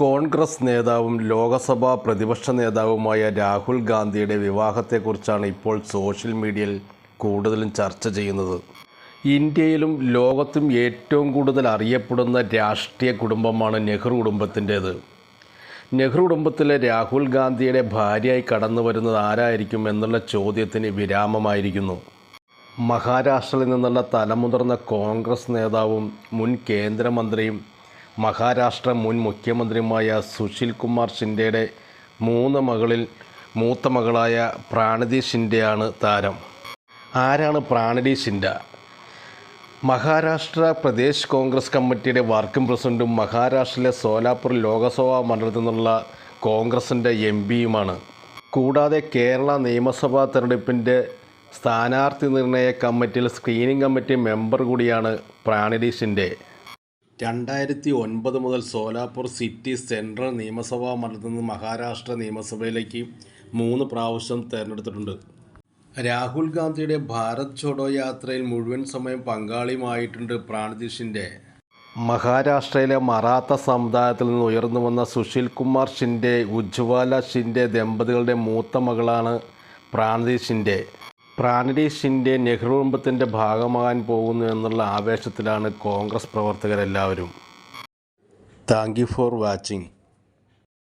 കോൺഗ്രസ് നേതാവും ലോകസഭാ പ്രതിപക്ഷ നേതാവുമായ രാഹുൽ ഗാന്ധിയുടെ വിവാഹത്തെക്കുറിച്ചാണ് ഇപ്പോൾ സോഷ്യൽ മീഡിയയിൽ കൂടുതലും ചർച്ച ചെയ്യുന്നത്. ഇന്ത്യയിലും ലോകത്തും ഏറ്റവും കൂടുതൽ അറിയപ്പെടുന്ന രാഷ്ട്രീയ കുടുംബമാണ് നെഹ്റു കുടുംബത്തിന്റേത്. നെഹ്റു കുടുംബത്തിലെ രാഹുൽ ഗാന്ധിയുടെ ഭാര്യയായി കടന്നു വരുന്നത് ആരായിരിക്കും എന്നുള്ള ചോദ്യത്തിന് വിരാമമായിരിക്കുന്നു. മഹാരാഷ്ട്രയിൽ നിന്നുള്ള തലമുതിർന്ന കോൺഗ്രസ് നേതാവും മുൻ കേന്ദ്രമന്ത്രിയും മഹാരാഷ്ട്ര മുൻ മുഖ്യമന്ത്രിയുമായ സുശീൽ കുമാർ ഷിൻഡെയുടെ മൂന്ന് മകളിൽ മൂത്ത മകളായ പ്രാണതി ഷിൻഡെയാണ് താരം. ആരാണ് പ്രാണതി ഷിൻഡ? മഹാരാഷ്ട്ര പ്രദേശ് കോൺഗ്രസ് കമ്മിറ്റിയുടെ വർക്കിംഗ് പ്രസിഡന്റും മഹാരാഷ്ട്രയിലെ സോലാപൂർ ലോക്സഭാ മണ്ഡലത്തിൽ നിന്നുള്ള കോൺഗ്രസിന്റെ എം പിയുമാണ്. കൂടാതെ കേരള നിയമസഭാ തെരഞ്ഞെടുപ്പിന്റെ സ്ഥാനാർത്ഥി നിർണയ കമ്മിറ്റിയിൽ സ്ക്രീനിംഗ് കമ്മിറ്റി മെമ്പർ കൂടിയാണ് പ്രാണിഡീഷിന്റെ രണ്ടായിരത്തി ഒൻപത് മുതൽ സോലാപൂർ സിറ്റി സെൻട്രൽ നിയമസഭാ മണ്ഡലത്തിൽ നിന്ന് മഹാരാഷ്ട്ര നിയമസഭയിലേക്ക് മൂന്ന് പ്രാവശ്യം തിരഞ്ഞെടുത്തിട്ടുണ്ട്. രാഹുൽ ഗാന്ധിയുടെ ഭാരത് ഛോഡോ യാത്രയിൽ മുഴുവൻ സമയം പങ്കാളിയുമായിട്ടുണ്ട് പ്രാണതി മഹാരാഷ്ട്രയിലെ മറാത്ത സമുദായത്തിൽ നിന്ന് ഉയർന്നു വന്ന സുശീൽ കുമാർ ഷിൻഡെ ഉജ്ജ്വല ഷിൻഡെ ദമ്പതികളുടെ മൂത്ത മകളാണ് പ്രാണതി ഷിൻഡെ നെഹ്റു കുടുംബത്തിന്റെ ഭാഗമാകാൻ പോകുന്നു എന്നുള്ള ആവേശത്തിലാണ് Congress പ്രവർത്തകരെല്ലാവരും. Thank you for watching.